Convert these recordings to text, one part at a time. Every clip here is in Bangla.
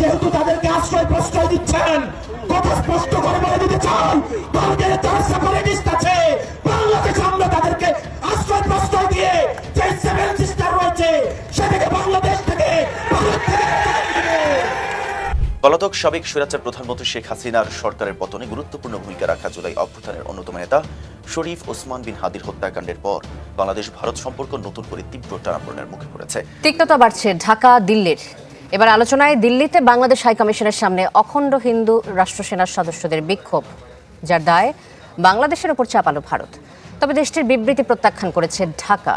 যেহেতু তাদেরকে আশ্রয় প্রশ্রয় দিচ্ছেন কথা স্পষ্ট করে বলে দিতে চাই ভারতের চার সেপারেটিস্ট আছে। বাংলাদেশে আমরা তাদেরকে আশ্রয় প্রশ্রয় দিয়ে যে সেভেন সিস্টার রয়েছে সেটাকে বাংলাদেশ থেকে ভারত। পলাতক সাবেক স্বৈরাচার প্রধানমন্ত্রী শেখ হাসিনার সরকারের পতনে গুরুত্বপূর্ণ ভূমিকা রাখা জুলাই অভ্যুত্থানের অন্যতম নেতা শরীফ ওসমান বিন হাদির হত্যাকাণ্ডের পর বাংলাদেশ ভারত সম্পর্ক নতুন করে তীব্র টানাপোড়েনের মুখে পড়েছে। তিক্ততা বাড়ছে ঢাকা দিল্লির এবার আলোচনায় দিল্লিতে বাংলাদেশ হাইকমিশনের সামনে অখণ্ড হিন্দু রাষ্ট্র সেনার সদস্যদের বিক্ষোভ, যার দায় বাংলাদেশের ওপর চাপালো ভারত। তবে দেশটির বিবৃতি প্রত্যাখ্যান করেছে ঢাকা।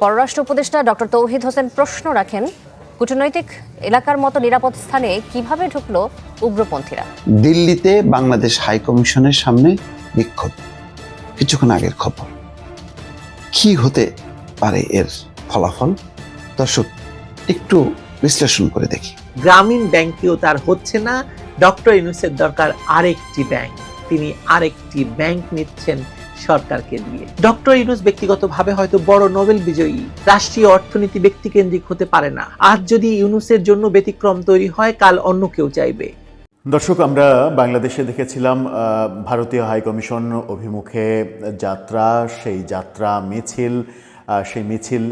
পররাষ্ট্র উপদেষ্টা ডক্টর তৌহিদ হোসেন প্রশ্ন রাখেন, কূটনৈতিক এলাকার মতো নিরাপদ স্থানে কীভাবে ঢুকলো উগ্রপন্থীরা? দিল্লিতে বাংলাদেশ হাই কমিশনের সামনে বিক্ষোভ, কিছুক্ষণ আগের খবর। কি হতে পারে এর ফলাফল? দর্শক, একটু বিশ্লেষণ করে দেখি। গ্রামীণ ব্যাংকেও তার হচ্ছে না। ডক্টর ইউনুসের দরকার আরেকটি ব্যাংক। তিনি আরেকটি ব্যাংক নিচ্ছেন সরকারকে দিয়ে। ডক্টর ইউনুস ব্যক্তিগতভাবে হয়তো বড় নোবেল বিজয়ী। রাষ্ট্রীয় অর্থনীতি ব্যক্তিকেন্দ্রিক হতে পারে না। আজ যদি ইউনুসের জন্য ব্যতিক্রম তৈরি হয় কাল অন্য কেউ চাইবে। দর্শক আমরা বাংলাদেশে দেখেছিলাম আহ, ভারতীয় হাইকমিশন অভিমুখে যাত্রা সেই যাত্রা মিছিল সেই মিছিল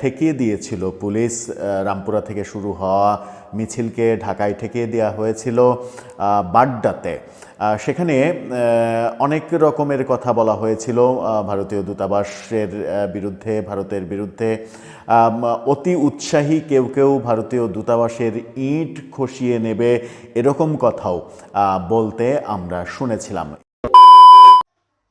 ঠেকিয়ে দিয়েছিল। পুলিশ রামপুরা থেকে শুরু হওয়া মিছিলকে ঢাকায় ঠেকিয়ে দেওয়া হয়েছিল বাড্ডাতে। সেখানে অনেক রকমের কথা বলা হয়েছিল ভারতীয় দূতাবাসের বিরুদ্ধে, ভারতের বিরুদ্ধে। অতি উৎসাহী কেউ কেউ ভারতীয় দূতাবাসের ইট খসিয়ে নেবে এরকম কথাও বলতে আমরা শুনেছিলাম।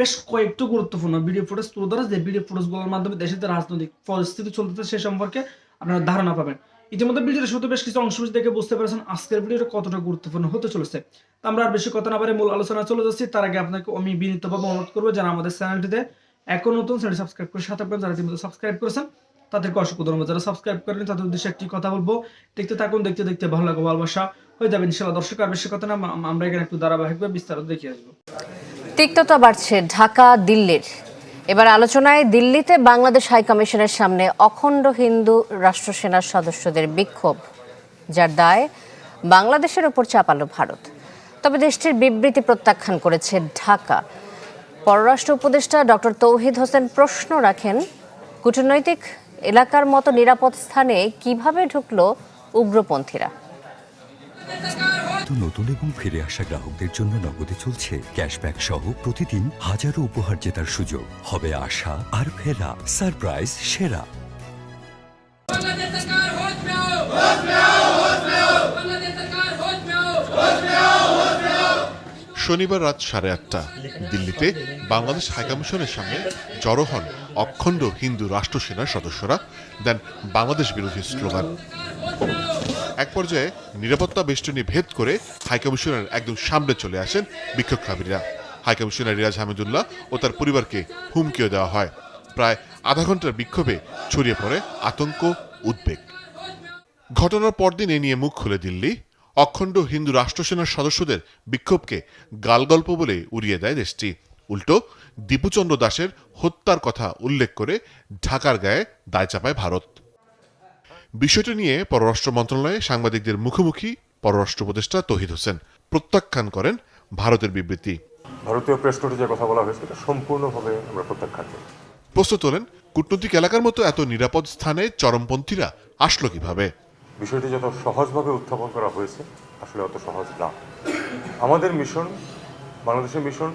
বেশ কয়েকটি গুরুত্বপূর্ণ ভিডিও ফুটেজ তুলে ধরা যে ভিডিও ফুটেজগুলোর মাধ্যমে দেশের যে রাজনৈতিক পরিস্থিতি চলতেছে সে সম্পর্কে আপনারা ধারণা পাবেন। ইতিমধ্যে ভিডিওটা শুধু বেশ কিছু অংশ দেখে বুঝতে পেরেছেন আজকের ভিডিওটা কতটা গুরুত্বপূর্ণ হতে চলেছে। তো আমরা আর বেশি কথা না পারে মূল আলোচনা চলে যাচ্ছি। তার আগে আপনাকে আমি বিনীতভাবে অনুরোধ করব যারা আমাদের চ্যানেলটিতে এখন নতুন চ্যানেল সাবস্ক্রাইব করে সাথে আপনারা যারা ইতিমধ্যে সাবস্ক্রাইব করেছেন, তাদেরকে অসংখ্য ধন্যবাদ। যারা সাবস্ক্রাইব করেন তাদের উদ্দেশ্যে একটি কথা বলব। দেখতে থাকুন, দেখতে দেখতে ভালো লাগবে, ভালোবাসা। হয়ে যাবে, ইনশাল্লাহ। দর্শক আর বেশি কথা না, আম- আমরা এখানে একটু ধারাবাহিকভাবে বিস্তারিত দেখিয়ে আসব। তিক্ততা বাড়ছে ঢাকা, দিল্লির। এবার আলোচনায় দিল্লিতে বাংলাদেশ হাইকমিশনের সামনে অখণ্ড হিন্দু রাষ্ট্র সেনার সদস্যদের বিক্ষোভ, যার দায় বাংলাদেশের ওপর চাপালো ভারত। তবে দেশটির বিবৃতি প্রত্যাখ্যান করেছে ঢাকা। পররাষ্ট্র উপদেষ্টা ডক্টর তৌহিদ হোসেন প্রশ্ন রাখেন, কূটনৈতিক এলাকার মতো নিরাপদ স্থানে কীভাবে ঢুকলো উগ্রপন্থীরা? নতুন এবং ফিরে আসা গ্রাহকদের জন্য নগদে চলছে ক্যাশব্যাক সহ প্রতিদিন হাজারো উপহার জেতার সুযোগ। হবে আশা আর ফেরা সারপ্রাইজ সেরা। শনিবার রাত সাড়ে আটটা, দিল্লিতে বাংলাদেশ হাইকমিশনের সামনে জড়ো হন অখণ্ড হিন্দু রাষ্ট্রসেনার সদস্যরা দেন বাংলাদেশ বিরোধী স্লোগান। এক পর্যায়ে নিরাপত্তা বেষ্টনী ভেদ করে হাইকমিশনের একদম সামনে চলে আসেন বিক্ষোভকারীরা। হাইকমিশনার রিয়াজ হামিদুল্লাহ ও তার পরিবারকে হুমকিও দেওয়া হয়। প্রায় আধা ঘণ্টার বিক্ষোভে ছড়িয়ে পড়ে আতঙ্ক, উদ্বেগ। ঘটনার পরদিন এ নিয়ে মুখ খুলে দিল্লি। অখণ্ড হিন্দু রাষ্ট্রসেনার সদস্যদের বিক্ষোভকে গালগল্প বলে উড়িয়ে দেয় দেশটি। উল্টো, দীপুচন্দ্র দাসের হত্যার কথা উল্লেখ করে ঢাকার গায়ে দায় চাপায় ভারত। বিষয়টি নিয়ে পররাষ্ট্র মন্ত্রণালয়ে সাংবাদিকদের মুখোমুখি পররাষ্ট্র উপদেষ্টা তহিদ হোসেন প্রত্যাখ্যান করেন ভারতের বিবৃতি। ভারতীয় প্রেস নোটে যে কথা বলা হয়েছে এটা সম্পূর্ণভাবে আমরা প্রত্যাখ্যান করি। প্রশ্ন তোলেন কূটনৈতিক এলাকার মতো এত নিরাপদ স্থানে চরমপন্থীরা আসলো কীভাবে? বিষয়টি যত সহজভাবে উত্থাপন করা হয়েছে আসলে অত সহজ না। আমাদের মিশন বাংলাদেশের মিশন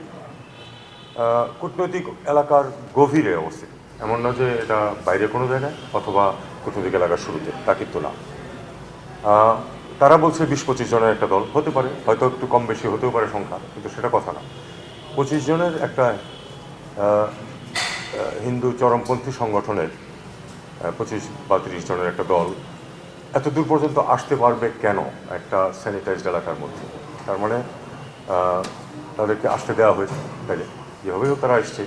কূটনৈতিক এলাকার গভীরে অবস্থিত। এমন না যে এটা বাইরে কোনো জায়গায় অথবা কূটনৈতিক এলাকার শুরুতে, তা কিন্তু না। তারা বলছে বিশ পঁচিশ জনের একটা দল, হতে পারে, হয়তো একটু কম বেশি হতেও পারে সংখ্যা, কিন্তু সেটা কথা না। পঁচিশ জনের একটা হিন্দু চরমপন্থী সংগঠনের পঁচিশ বা তিরিশ জনের একটা দল, এত দূর পর্যন্ত আসতে পারবে কেন একটা স্যানিটাইজড এলাকার মধ্যে? তার মানে তাদেরকে আসতে দেওয়া হয়েছে। তাইলে যেভাবেই হোক তারা এসছে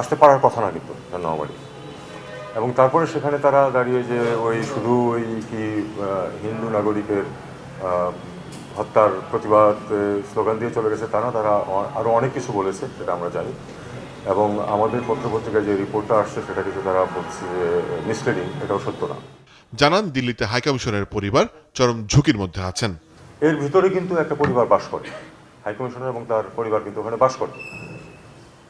আসতে পারার কথা না কিন্তু নর্মালি এবং তারপরে সেখানে তারা দাঁড়িয়ে যে ওই শুধু ওই কি হিন্দু নাগরিকের হত্যার প্রতিবাদ স্লোগান দিয়ে চলে গেছে তা না তারা আরও অনেক কিছু বলেছে সেটা আমরা জানি। এবং আমাদের পত্রপত্রিকায় যে রিপোর্টটা আসছে সেটা কিন্তু তারা বলছে যে মিসলিডিং এটাও সত্য না। জানান দিল্লিতে হাইকমিশনের পরিবার চরম ঝুঁকির মধ্যে আছেন। এর ভিতরে কিন্তু একটা পরিবার বাস করে। হাইকমিশনার এবং তার পরিবার কিন্তু ওখানে বাস করে।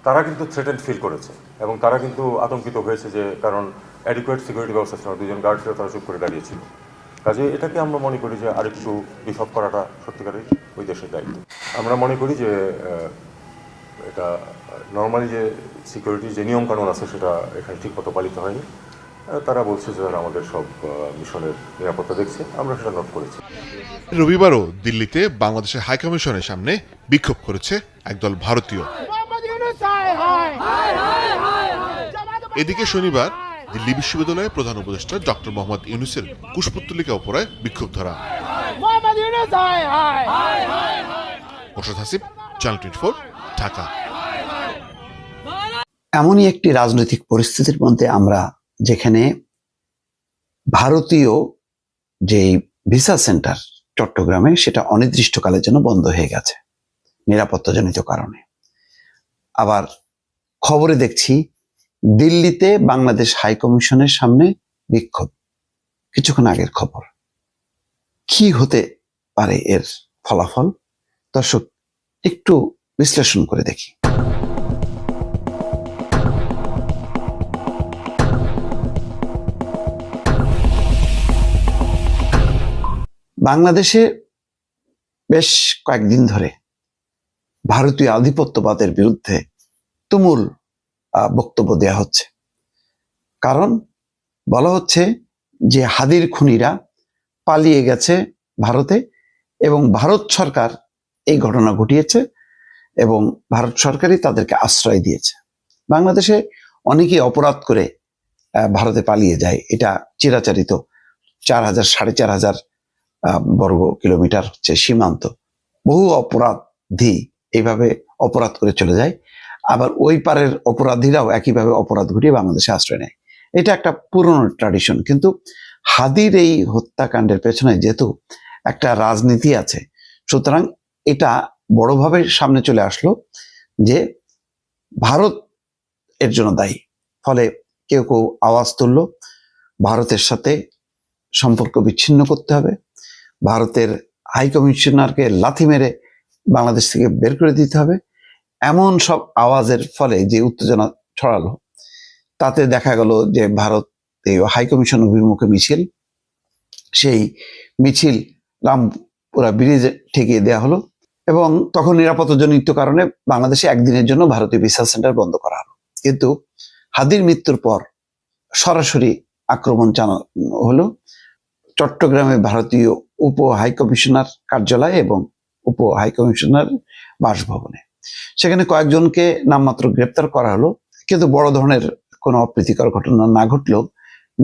তারা কিন্তু থ্রেটেন্ড ফিল করেছে এবং তারা কিন্তু আতঙ্কিত হয়েছে যে কারণ অ্যাডিকুয়েট সিকিউরিটি ব্যবস্থা ছিল দুজন গার্ড ছিল, তারা চুপ করে দাঁড়িয়েছিল কাজে এটাকে আমরা মনে করি যে আরেকটু বিশদ করাটা সত্যিকারের ওই দেশের দায়িত্ব। আমরা মনে করি যে এটা নর্মালি যে সিকিউরিটি যে নিয়মকানুন আছে সেটা এখানে ঠিকমতো পালিত হয়নি। তারা বলছে যে আমাদের সব মিশনের নিরাপত্তা দেখছে, আমরা সেটা নোট করেছি। রবিবারও দিল্লিতে বাংলাদেশের হাইকমিশনের সামনে বিক্ষোভ করেছে একদল ভারতীয়। এদিকে শনিবার দিল্লি বিশ্ববিদ্যালয়ের প্রধান উপদেষ্টা ডক্টর মোহাম্মদ ইউনুসের কুশপুত্তলিকা উপরে বিক্ষোভ ধরা Morshed Hasib channel twenty four Dhaka. এমনই একটি রাজনৈতিক পরিস্থিতির মধ্যে আমরা যেখানে ভারতীয় যে ভিসা সেন্টার চট্টগ্রামে সেটা অনির্দিষ্টকালের জন্য বন্ধ হয়ে গেছে নিরাপত্তাজনিত কারণে। আবার খবরে দেখছি, দিল্লিতে বাংলাদেশ হাই কমিশনের সামনে বিক্ষোভ। কিছুক্ষণ আগের খবর। কি হতে পারে এর ফলাফল? দর্শক, একটু বিশ্লেষণ করে দেখি। বাংলাদেশে বেশ কয়েকদিন ধরে ভারতীয় আধিপত্যবাদের বিরুদ্ধে তুমুল বক্তব্য দেয়া হচ্ছে। কারণ বলা হচ্ছে যে হাদির খুনিরা পালিয়ে গেছে ভারতে এবং ভারত সরকার এই ঘটনা ঘটিয়েছে এবং ভারত সরকারই তাদেরকে আশ্রয় দিয়েছে। বাংলাদেশে অনেকেই অপরাধ করে ভারতে পালিয়ে যায়। এটা চিরাচারিত চার হাজার, সাড়ে চার হাজার বর্গ কিলোমিটার হচ্ছে সীমান্ত। বহু অপরাধী এইভাবে অপরাধ করে চলে যায়। আবার ওই পারের অপরাধীরাও একইভাবে অপরাধ ঘটিয়ে বাংলাদেশে আশ্রয় নেয়। এটা একটা পুরনো ট্র্যাডিশন কিন্তু হাদির এই হত্যাকাণ্ডের পেছনে যেহেতু একটা রাজনীতি আছে, সুতরাং এটা বড়ভাবে সামনে চলে আসলো যে ভারত এর জন্য দায়ী। ফলে কেউ কেউ আওয়াজ তুলল, ভারতের সাথে সম্পর্ক বিচ্ছিন্ন করতে হবে, ভারতের হাই কমিশনারকে লাথি মেরে বাংলাদেশ থেকে বের করে দিতে হবে এমন সব আওয়াজের ফলে যে উত্তেজনা ছড়ালো, তাতে দেখা গেল যে ভারত এই হাই অভিমুখে মিছিল, সেই মিছিল রামপুরা ব্রিজে ঠেকিয়ে দেওয়া হলো এবং তখন নিরাপত্তাজনিত কারণে বাংলাদেশে একদিনের জন্য ভারতীয় ভিসা সেন্টার বন্ধ করা হলো। কিন্তু হাদির মৃত্যুর পর সরাসরি আক্রমণ চালানো হলো চট্টগ্রামে ভারতীয় উপ হাইকমিশনার কার্যালয় এবং উপ হাই কমিশনার বাসভবনে। সেখানে কয়েকজনকে নামমাত্র গ্রেপ্তার করা হলো, কিন্তু বড় ধরনের কোনো অপ্রীতিকর ঘটনা না ঘটলেও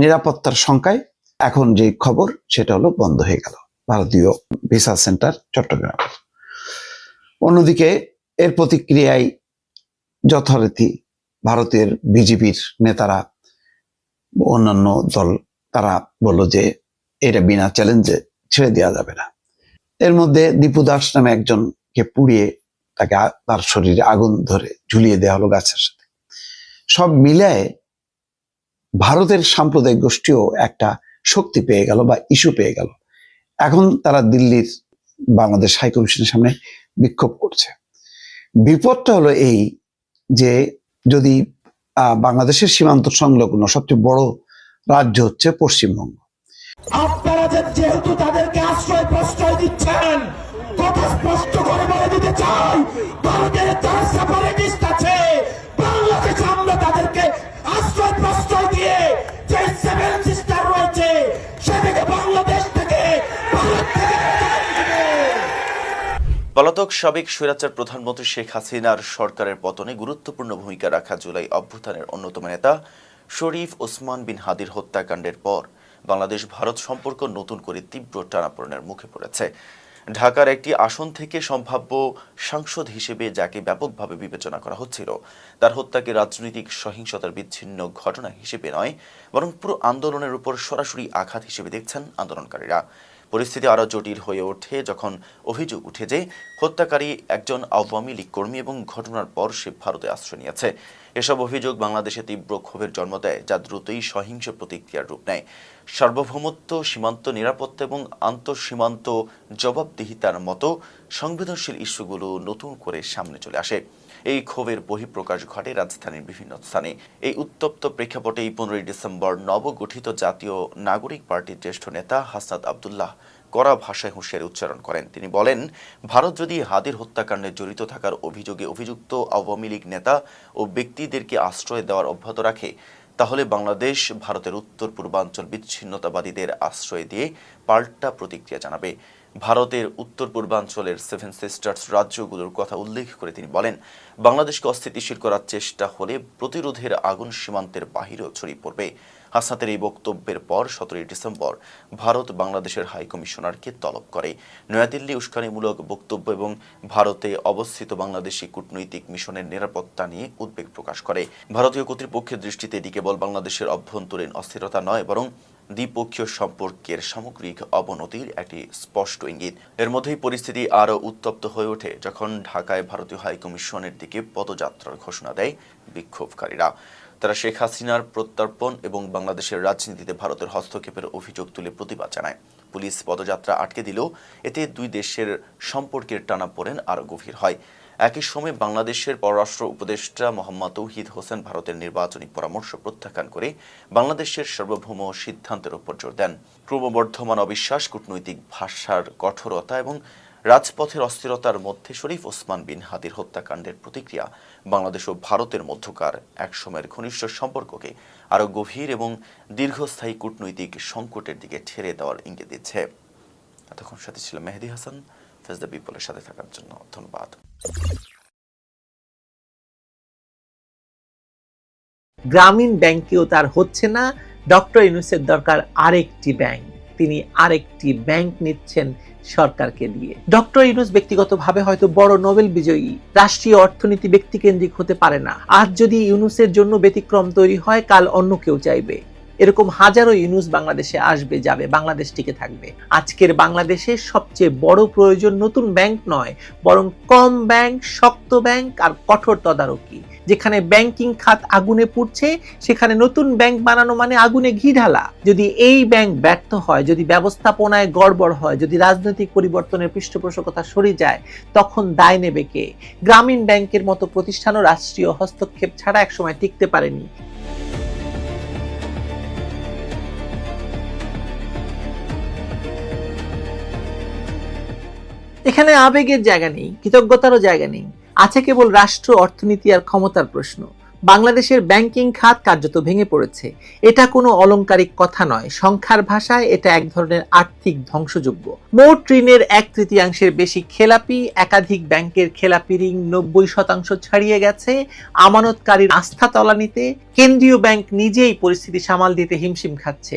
নিরাপত্তার সংখ্যায় এখন যে খবর সেটা হলো বন্ধ হয়ে গেল ভারতীয় ভিসা সেন্টার চট্টগ্রাম। অন্যদিকে এর প্রতিক্রিয়ায় যথারীতি ভারতের বিজেপির নেতারা অন্যান্য দল তারা বলল যে এটা বিনা চ্যালেঞ্জে ছেড়ে দেওয়া যাবে না। এর মধ্যে দীপু দাস নামে একজনকে পুড়িয়ে তাকে তার শরীরে আগুন ধরে ঝুলিয়ে দেওয়া হলো গাছের সাথে। সব মিলায় ভারতের সাম্প্রদায়িক গোষ্ঠীও একটা শক্তি পেয়ে গেল বা ইস্যু পেয়ে গেল। এখন তারা দিল্লির বাংলাদেশ হাই কমিশনের সামনে বিক্ষোভ করছে। বিপদটা হলো এই যে যদি বাংলাদেশের সীমান্ত সংলগ্ন সবচেয়ে বড় রাজ্য হচ্ছে পশ্চিমবঙ্গ। আপনারা যেহেতু তাদেরকে আশ্রয় প্রশ্রয় দিচ্ছেন কথা স্পষ্ট করে বলে দিতে চাই ভারতের সেপারেটিস্ট আছে আমরা তাদেরকে আশ্রয় প্রশ্রয় দিয়ে যে সেভেন সিস্টার রয়েছে বাংলাদেশ থেকে। পলাতক সাবেক স্বৈরাচার প্রধানমন্ত্রী শেখ হাসিনার সরকারের পতনে গুরুত্বপূর্ণ ভূমিকা রাখা জুলাই অভ্যুত্থানের অন্যতম নেতা শরীফ ওসমান বিন হাদির হত্যাকাণ্ডের পর বাংলাদেশ ভারত সম্পর্ক নতুন করে তীব্র টানাপোড়েনের মুখে পড়েছে ঢাকার একটি আসন থেকে সম্ভাব্য সাংসদ হিসেবে যাকে ব্যাপকভাবে বিবেচনা করা হচ্ছিল, তার হত্যাকে রাজনৈতিক সহিংসতার বিচ্ছিন্ন ঘটনা হিসেবে নয়, বরং পুরো আন্দোলনের উপর সরাসরি আঘাত হিসেবে দেখছেন আন্দোলনকারীরা। পরিস্থিতি আরও জটিল হয়ে ওঠে যখন অভিযোগ উঠে যে হত্যাকারী একজন আওয়ামী লীগ কর্মী এবং ঘটনার পর সে ভারতে আশ্রয় নিয়েছে। এসব অভিযোগ বাংলাদেশে তীব্র ক্ষোভের জন্ম দেয়, যা দ্রুতই সহিংস প্রতিক্রিয়ার রূপ নেয়। সার্বভৌমত্ব, সীমান্ত নিরাপত্তা এবং আন্তঃসীমান্ত জবাবদিহিতার মতো সংবেদনশীল ইস্যুগুলো নতুন করে সামনে চলে আসে। এই ক্ষোভের বহিঃপ্রকাশ ঘটে রাজধানীর বিভিন্ন স্থানে। এই উত্তপ্ত প্রেক্ষাপটেই পনেরোই ডিসেম্বর নবগঠিত জাতীয় নাগরিক পার্টির জ্যেষ্ঠ নেতা হাসনাত আবদুল্লাহ কড়া ভাষায় হুঁশিয়ারি উচ্চারণ করেন। তিনি বলেন, ভারত যদি হাদির হত্যাকাণ্ডে জড়িত থাকার অভিযোগে অভিযুক্ত আওয়ামী লীগ নেতা ও ব্যক্তিদেরকে আশ্রয় দেওয়ার অব্যাহত রাখে, তাহলে বাংলাদেশ ভারতের উত্তর পূর্বাঞ্চল বিচ্ছিন্নতাবাদীদের আশ্রয় দিয়ে পাল্টা প্রতিক্রিয়া জানাবে। ভারতের উত্তর পূর্বাঞ্চলের সেভেন সিস্টার্স রাজ্যগুলোর কথা উল্লেখ করে তিনি বলেন, বাংলাদেশকে অস্থিতিশীল করার চেষ্টা হলে প্রতিরোধের আগুন সীমান্তের বাহিরেও ছড়িয়ে পড়বে। হাসনাতের এই বক্তব্যের পর সতেরোই ডিসেম্বর ভারত বাংলাদেশের হাইকমিশনারকে তলব করে। নয়াদিল্লি উস্কানিমূলক বক্তব্য এবং ভারতে অবস্থিত বাংলাদেশি কূটনৈতিক মিশনের নিরাপত্তা নিয়ে উদ্বেগ প্রকাশ করে। ভারতীয় কর্তৃপক্ষের দৃষ্টিতে এটি কেবল বাংলাদেশের অভ্যন্তরীণ অস্থিরতা নয়, বরং দ্বিপক্ষীয় সম্পর্কের সামগ্রিক অবনতির একটি স্পষ্ট ইঙ্গিত। এর মধ্যেই পরিস্থিতি আরও উত্তপ্ত হয়ে ওঠে যখন ঢাকায় ভারতীয় হাই কমিশনের দিকে পদযাত্রার ঘোষণা দেয় বিক্ষোভকারীরা। তারা শেখ হাসিনার প্রত্যর্পণ এবং বাংলাদেশের রাজনীতিতে ভারতের হস্তক্ষেপের অভিযোগ তুলে প্রতিবাদ জানায়। পুলিশ পদযাত্রা আটকে দিলেও এতে দুই দেশের সম্পর্কের টানাপোড়েন আরও গভীর হয়। একই সময় বাংলাদেশের পররাষ্ট্র উপদেষ্টা মোহাম্মদ তৌহিদ হোসেন ভারতের নির্বাচনী পরামর্শ প্রত্যাখ্যান করে বাংলাদেশের সার্বভৌম সিদ্ধান্তের উপর জোর দেন। ক্রমবর্ধমান অবিশ্বাস, কূটনৈতিক ভাষার কঠোরতা এবং রাজপথের অস্থিরতার মধ্যে শরীফ ওসমান বিন হাদির হত্যাকাণ্ডের প্রতিক্রিয়া বাংলাদেশ ও ভারতের মধ্যকার এক সময়ের ঘনিষ্ঠ সম্পর্ককে আরও গভীর এবং দীর্ঘস্থায়ী কূটনৈতিক সংকটের দিকে ঠেলে দেওয়ার ইঙ্গিত দিচ্ছে। এতক্ষণ সাথে ছিল মেহেদি হাসান ফেজ দ্য পিপলের সাথে থাকার জন্য ধন্যবাদ। গ্রামীণ ব্যাংকেও তার হচ্ছে না। ডক্টর ইউনুসের দরকার আরেকটি ব্যাংক। তিনি আরেকটি ব্যাংক নিচ্ছেন সরকারকে দিয়ে। ডক্টর ইউনুস ব্যক্তিগতভাবে হয়তো বড় নোবেল বিজয়ী। রাষ্ট্রীয় অর্থনীতি ব্যক্তিকেন্দ্রিক হতে পারে না। আজ যদি ইউনুসের জন্য ব্যতিক্রম তৈরি হয়, কাল অন্য কেউ চাইবে। এরকম হাজারো ইউনুস বাংলাদেশে আসবে, যাবে, বাংলাদেশ টিকে থাকবে। আজকের বাংলাদেশের সবচেয়ে বড় প্রয়োজন নতুন ব্যাংক নয়, বরং কম ব্যাংক, শক্ত ব্যাংক আর কঠোর তদারকি। যেখানে ব্যাংকিং খাত আগুনে পুড়ছে, সেখানে নতুন ব্যাংক বানানো মানে আগুনে ঘি ঢালা। যদি এই ব্যাংক ব্যর্থ হয়, যদি ব্যবস্থাপনায় গড়বড় হয়, যদি রাজনৈতিক পরিবর্তনের পৃষ্ঠপোষকতা সরে যায়, তখন দায় নেবে কে? গ্রামীণ ব্যাংকের মতো প্রতিষ্ঠানও রাষ্ট্রীয় হস্তক্ষেপ ছাড়া একসময় টিকতে পারেনি। এখানে আবেগের জায়গা নেই, কৃতজ্ঞতারও জায়গা নেই। আছে কেবল রাষ্ট্র, অর্থনীতি আর ক্ষমতার প্রশ্ন। বাংলাদেশের ব্যাংকিং খাত কার্যত ভেঙে পড়েছে। এটা কোনো অলংকারিক কথা নয়। সংখ্যার ভাষায় এটা এক ধরনের আর্থিক ধ্বংসযোগ্য। মোট ঋণের এক তৃতীয়াংশের বেশি খেলাপি, একাধিক ব্যাংকের খেলাপি ঋণ নব্বই শতাংশ ছাড়িয়ে গেছে। আমানতকারীর আস্থা তলানিতে কেন্দ্রীয় ব্যাংক নিজেই পরিস্থিতি সামাল দিতে হিমশিম খাচ্ছে।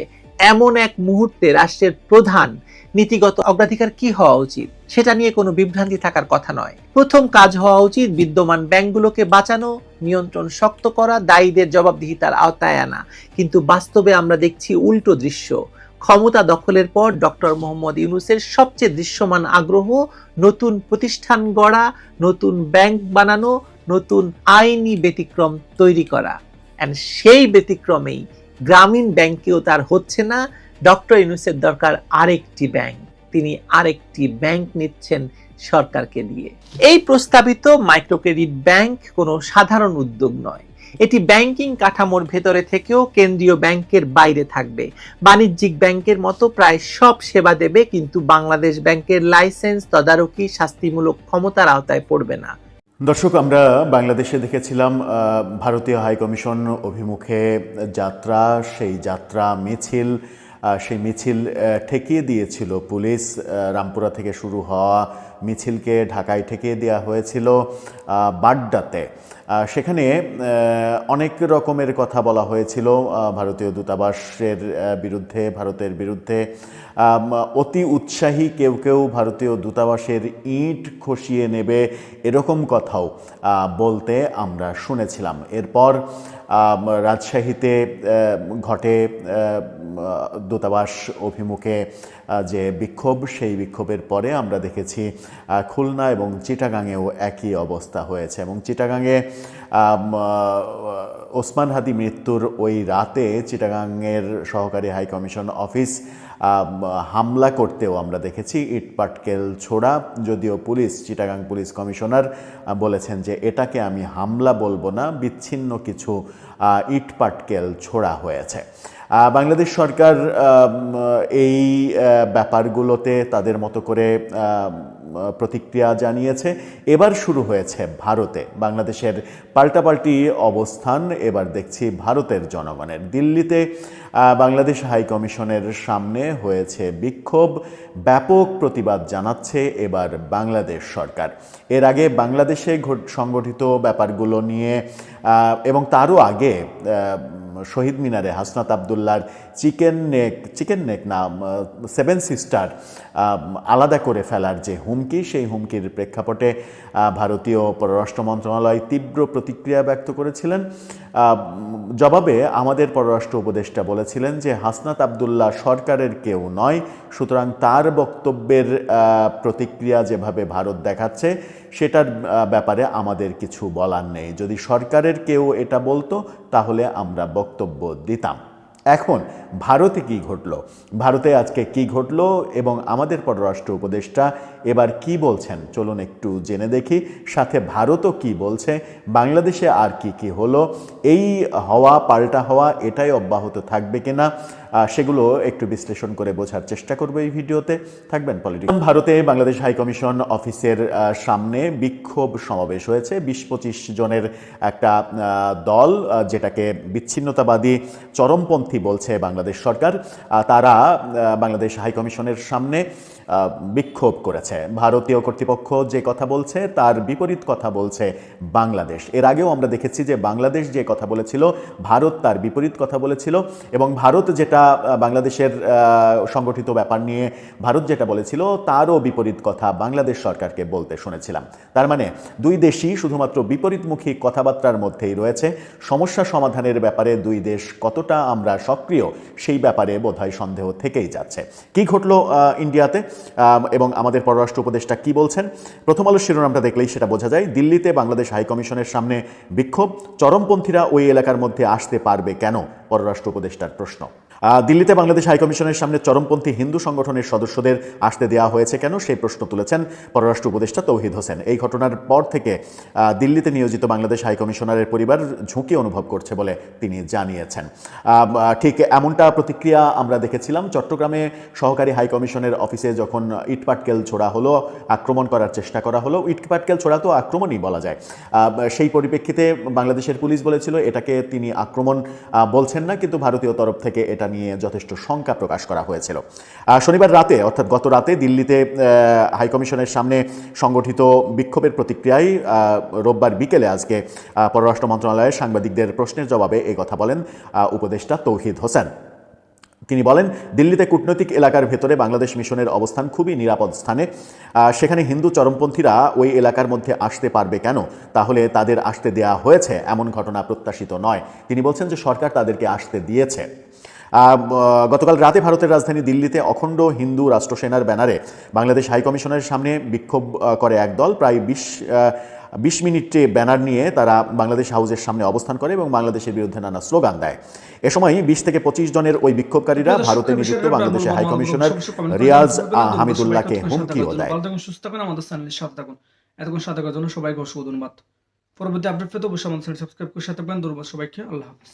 এমন এক মুহূর্তে রাষ্ট্রের প্রধান নীতিগত অগ্রাধিকার কি হওয়া উচিত? সেটা নিয়ে কোনো বিভ্রান্তি থাকার কথা নয়। প্রথম কাজ হওয়া উচিত বিদ্যমান ব্যাংকগুলোকে বাঁচানো, নিয়ন্ত্রণ শক্ত করা, দায়ীদের জবাবদিহিতার আওতায় আনা। কিন্তু বাস্তবে আমরা দেখছি উল্টো দৃশ্য। ক্ষমতা দখলের পর ডক্টর মোহাম্মদ ইউনুসের সবচেয়ে দৃশ্যমান আগ্রহ, নতুন প্রতিষ্ঠান গড়া, নতুন ব্যাংক বানানো, নতুন আইনি ব্যতিক্রম তৈরি করা। অ্যান্ড সেই ব্যতিক্রমেই গ্রামীণ ব্যাংকেও তার হচ্ছে না ডক্টর ইউনুসের দরকার আরেকটি ব্যাংক। তিনি আরেকটি ব্যাংক নিচ্ছেন সরকারকে দিয়ে। এই প্রস্তাবিত মাইক্রো ক্রেডিট ব্যাংক কোনো সাধারণ উদ্যোগ নয়। এটি ব্যাংকিং কাঠামোর ভেতরে থেকেও কেন্দ্রীয় ব্যাংকের বাইরে থাকবে। বাণিজ্যিক ব্যাংকের মতো প্রায় সব সেবা দেবে, কিন্তু বাংলাদেশ ব্যাংকের লাইসেন্স, তদারকি, শাস্তিমূলক ক্ষমতার আওতায় পড়বে না। দর্শক, আমরা বাংলাদেশে দেখেছিলাম ভারতীয় হাইকমিশন অভিমুখে যাত্রা, সেই যাত্রা মিছিল সেই মিছিল ঠেকিয়ে দিয়েছিল। পুলিশ রামপুরা থেকে শুরু হওয়া মিছিলকে ঢাকায় ঠেকিয়ে দেওয়া হয়েছিল বাড্ডাতে। সেখানে অনেক রকমের কথা বলা হয়েছিল ভারতীয় দূতাবাসের বিরুদ্ধে, ভারতের বিরুদ্ধে। অতি উৎসাহী কেউ কেউ ভারতীয় দূতাবাসের ইট খসিয়ে নেবে এরকম কথাও বলতে আমরা শুনেছিলাম। এরপর রাজশাহীতে ঘটে দূতাবাস অভিমুখে যে বিক্ষোভ, সেই বিক্ষোভের পরে আমরা দেখেছি খুলনা এবং চিটাগাঙেও একই অবস্থা হয়েছে এবং চিটাগাঙে ওসমান হাদি মৃত্যুর ওই রাতে চিটাগাঙের সহকারী হাইকমিশন অফিস হামলা করতেও আমরা দেখেছি ইটপাটকেল ছোড়া। যদিও পুলিশ, চিটাগাং পুলিশ কমিশনার বলেছেন যে এটাকে আমি হামলা বলব না, বিচ্ছিন্ন কিছু ইটপাটকেল ছোড়া হয়েছে। বাংলাদেশ সরকার এই ব্যাপারগুলোতে তাদের মতো করে প্রতিক্রিয়া জানিয়েছে। এবার শুরু হয়েছে ভারতে। বাংলাদেশের পাল্টাপাল্টি অবস্থান। এবার দেখছি ভারতের জনগণের। দিল্লিতে বাংলাদেশ হাই কমিশনের সামনে হয়েছে বিক্ষোভ। ব্যাপক প্রতিবাদ জানাচ্ছে এবার বাংলাদেশ সরকার। এর আগে বাংলাদেশে সংগঠিত ব্যাপারগুলো নিয়ে এবং তারও আগে শহীদ মিনারে হাসনাত আবদুল্লার চিকেন নেক চিকেন নেক না সেভেন সিস্টার আলাদা করে ফেলার যে হুমকি, সেই হুমকির প্রেক্ষাপটে ভারতীয় পররাষ্ট্র মন্ত্রণালয় তীব্র প্রতিক্রিয়া ব্যক্ত করেছিলেন। জবাবে আমাদের পররাষ্ট্র উপদেষ্টা বলেছিলেন যে, হাসনাত আবদুল্লাহ সরকারের কেউ নয়, সুতরাং তার বক্তব্যের প্রতিক্রিয়া যেভাবে ভারত দেখাচ্ছে, সেটার ব্যাপারে আমাদের কিছু বলার নেই। যদি সরকারের কেউ এটা বলতো, তাহলে আমরা বক্তব্য দিতাম। এখন ভারতে কি ঘটলো? ভারতে আজকে কি ঘটলো এবং আমাদের পররাষ্ট্র উপদেষ্টা এবার কি বলছেন? চলুন একটু জেনে দেখি। সাথে ভারতও কি বলছে? বাংলাদেশে আর কি কি হলো? এই হওয়া, পাল্টা হওয়া, এটাই অব্যাহত থাকবে কিনা? সেগুলো একটু বিশ্লেষণ করে বোঝার চেষ্টা করব এই ভিডিওতে। থাকবেন পলিটিক্স। ভারতে বাংলাদেশ হাইকমিশন অফিসের সামনে বিক্ষোভ সমাবেশ হয়েছে। বিশ পঁচিশ জনের একটা দল যেটাকে বিচ্ছিন্নতাবাদী চরমপন্থী বলছে বাংলাদেশ সরকার। তারা বাংলাদেশ হাইকমিশনের সামনে বিক্ষোভ করেছে। ভারতীয় কর্তৃপক্ষ যে কথা বলছে তার বিপরীত কথা বলছে বাংলাদেশ। এর আগেও আমরা দেখেছি যে বাংলাদেশ যে কথা বলেছিল, ভারত তার বিপরীত কথা বলেছিল এবং ভারত যেটা বাংলাদেশের সংগঠিত ব্যাপার নিয়ে ভারত যেটা বলেছিল তারও বিপরীত কথা বাংলাদেশ সরকারকে বলতে শুনেছিলাম। তার মানে দুই দেশই শুধুমাত্র বিপরীতমুখী কথাবার্তার মধ্যেই রয়েছে। সমস্যা সমাধানের ব্যাপারে দুই দেশ কতটা আমরা সক্রিয় সেই ব্যাপারে বোধহয় সন্দেহ থেকেই যাচ্ছে। কি ঘটলো ইন্ডিয়াতে? এবং আমাদের পররাষ্ট্র উপদেষ্টা কি বলছেন? প্রথম আলোর শিরোনামটা দেখলেই সেটা বোঝা যায়। দিল্লিতে বাংলাদেশ হাইকমিশনের সামনে বিক্ষোভ। চরমপন্থীরা ওই এলাকার মধ্যে আসতে পারবে কেন? পররাষ্ট্র উপদেষ্টার প্রশ্ন। দিল্লিতে বাংলাদেশ হাইকমিশনের সামনে চরমপন্থী হিন্দু সংগঠনের সদস্যদের আসতে দেওয়া হয়েছে কেন? সেই প্রশ্ন তুলেছেন পররাষ্ট্র উপদেষ্টা তৌহিদ হোসেন। এই ঘটনার পর থেকে দিল্লিতে নিয়োজিত বাংলাদেশ হাইকমিশনারের পরিবার ঝুঁকি অনুভব করছে বলে তিনি জানিয়েছেন। ঠিক এমনটা প্রতিক্রিয়া আমরা দেখেছিলাম। চট্টগ্রামে সহকারী হাইকমিশনের অফিসে যখন ইটপাটকেল ছোড়া হলো, আক্রমণ করার চেষ্টা করা হলো ইটপাটকেল ছোড়া তো আক্রমণই বলা যায়। সেই পরিপ্রেক্ষিতে বাংলাদেশের পুলিশ বলেছিল, এটাকে তিনি আক্রমণ বলছেন না, কিন্তু ভারতীয় তরফ থেকে এটা নিয়ে যথেষ্ট শঙ্কা প্রকাশ করা হয়েছিল। শনিবার রাতে, অর্থাৎ গত রাতে দিল্লিতে হাইকমিশনের সামনে সংগঠিত বিক্ষোভের প্রতিক্রিয়ায় রোববার বিকেলে আজকে পররাষ্ট্র মন্ত্রণালয়ের সাংবাদিকদের প্রশ্নের জবাবে এই কথা বলেন উপদেষ্টা তৌহিদ হোসেন। তিনি বলেন, দিল্লিতে কূটনৈতিক এলাকার ভেতরে বাংলাদেশ মিশনের অবস্থান খুবই নিরাপদ স্থানে। সেখানে হিন্দু চরমপন্থীরা ওই এলাকার মধ্যে আসতে পারবে কেন? তাহলে তাদের আসতে দেয়া হয়েছে, এমন ঘটনা প্রত্যাশিত নয়। তিনি বলছেন যে সরকার তাদেরকে আসতে দিয়েছে। গতকাল রাতে ভারতের রাজধানী দিল্লিতে অখণ্ড হিন্দু রাষ্ট্রসেনার ব্যানারে বাংলাদেশ হাইকমিশনের সামনে বিক্ষোভ করে একদল প্রায় বিশ বিশ মিনিটে ব্যানার নিয়ে তারা বাংলাদেশ হাউসের সামনে অবস্থান করে এবং বাংলাদেশের বিরুদ্ধে নানা স্লোগান দেয়। এ সময় বিশ থেকে পঁচিশ জনের ওই বিক্ষোভকারীরা ভারতে নিযুক্ত বাংলাদেশের হাইকমিশনার রিয়াজ হামিদুল্লাহকে হুমকিও দেয়। সুস্থ থাকুন আমাদের চ্যানেলের সাথে থাকুন এতক্ষণ সাথে জন্য সবাইকে অসংখ্য ধন্যবাদ পরবর্তী আপডেট পেতে অবশ্যই আমাদের চ্যানেল সাবস্ক্রাইব করে সাথে থাকবেন। ধন্যবাদ সবাইকে আল্লাহ হাফিজ।